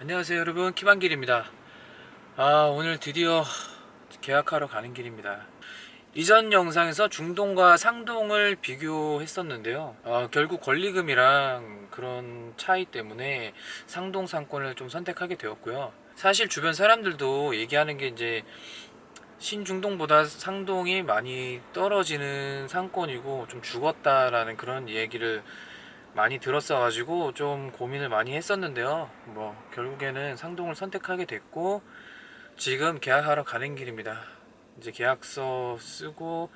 안녕하세요 여러분. 키반길입니다. 아 오늘 드디어 계약하러 가는 길입니다. 이전 영상에서 중동과 상동을 비교했었는데요. 아, 결국 권리금이랑 그런 차이 때문에 상동 상권을 좀 선택하게 되었고요. 사실 주변 사람들도 얘기하는 게 이제 신중동보다 상동이 많이 떨어지는 상권이고 좀 죽었다라는 그런 얘기를 많이 들었어가지고 좀 고민을 많이 했었는데요. 뭐 결국에는 상동을 선택하게 됐고 지금 계약하러 가는 길입니다. 이제 계약서 쓰고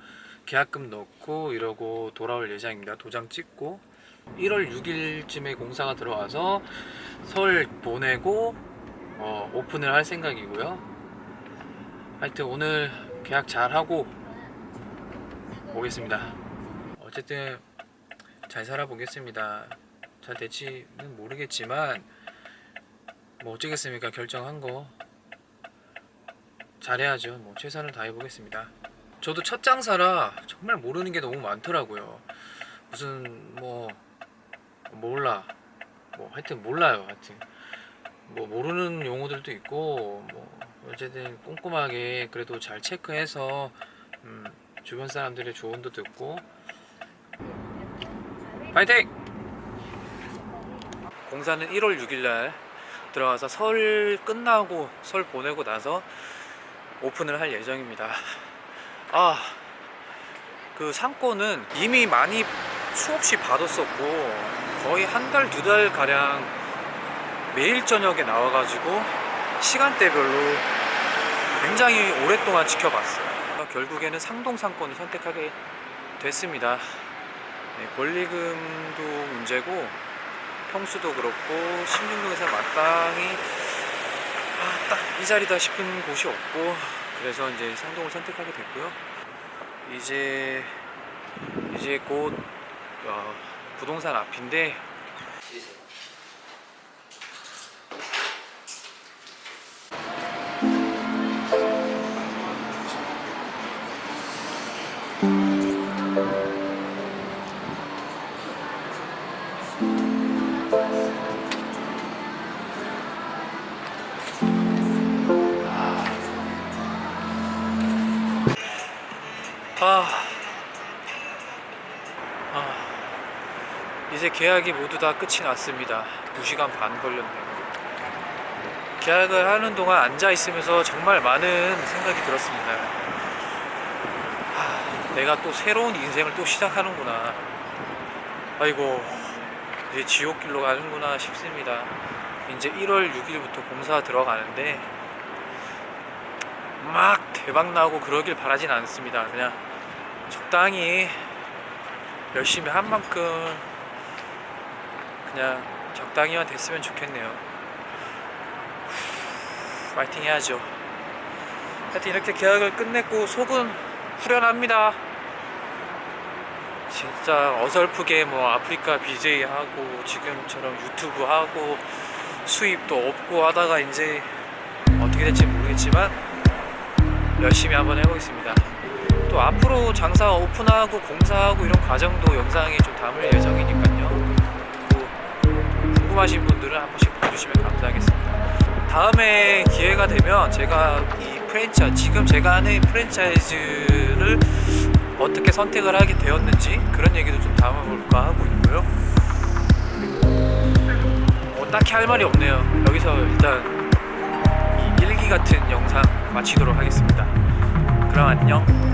계약금 넣고 이러고 돌아올 예정입니다. 도장 찍고 1월 6일쯤에 공사가 들어와서 설 보내고 어, 오픈을 할 생각이고요. 하여튼 오늘 계약 잘 하고 오겠습니다. 어쨌든 잘 살아보겠습니다. 잘 될지는 모르겠지만 뭐 어쩌겠습니까 결정한 거 잘해야죠. 뭐 최선을 다해보겠습니다. 저도 첫 장사라 정말 모르는 게 너무 많더라고요. 무슨 뭐 몰라 뭐 하여튼 몰라요. 하여튼 뭐 모르는 용어들도 있고 뭐 어쨌든 꼼꼼하게 그래도 잘 체크해서 음, 주변 사람들의 조언도 듣고 파이팅! 공사는 1월 6일날 들어가서 설 끝나고 설 보내고 나서 오픈을 할 예정입니다. 아, 그 상권은 이미 많이 수없이 받았었고 거의 한 달, 두 달 가량 매일 저녁에 나와가지고 시간대별로 굉장히 오랫동안 지켜봤어요. 결국에는 상동 상권을 선택하게 됐습니다. 네, 권리금도 문제고 평수도 그렇고 신중동에서 마땅히 아, 딱 이 자리다 싶은 곳이 없고 그래서 이제 상동을 선택하게 됐고요. 이제 이제 곧 어, 부동산 앞인데 아, 아 이제 계약이 모두 다 끝이 났습니다. 2시간 반 걸렸네요. 계약을 하는 동안 앉아 있으면서 정말 많은 생각이 들었습니다. 하, 내가 또 새로운 인생을 또 시작하는구나. 아이고, 이제 지옥길로 가는구나 싶습니다. 이제 1월 6일부터 공사 들어가는데 막 대박 나고 그러길 바라진 않습니다. 그냥 적당히 열심히 한 만큼 그냥 적당히만 됐으면 좋겠네요. 후, 파이팅 해야죠. 하여튼 이렇게 계약을 끝냈고 속은 후련합니다. 진짜 어설프게 뭐 아프리카 BJ 하고 지금처럼 유튜브 하고 수입도 없고 하다가 이제 어떻게 될지 모르겠지만 열심히 한번 해보겠습니다. 또 앞으로 장사 오픈하고 공사하고 이런 과정도 영상에 좀 담을 예정이니까요. 또 궁금하신 분들은 한 번씩 봐주시면 감사하겠습니다. 다음에 기회가 되면 제가 이 프랜차이즈 지금 제가 하는 프랜차이즈를 어떻게 선택을 하게 되었는지 그런 얘기도 좀 담아볼까 하고 있고요. 뭐 딱히 할 말이 없네요. 여기서 일단 이 일기 같은 영상 마치도록 하겠습니다. 그럼 안녕.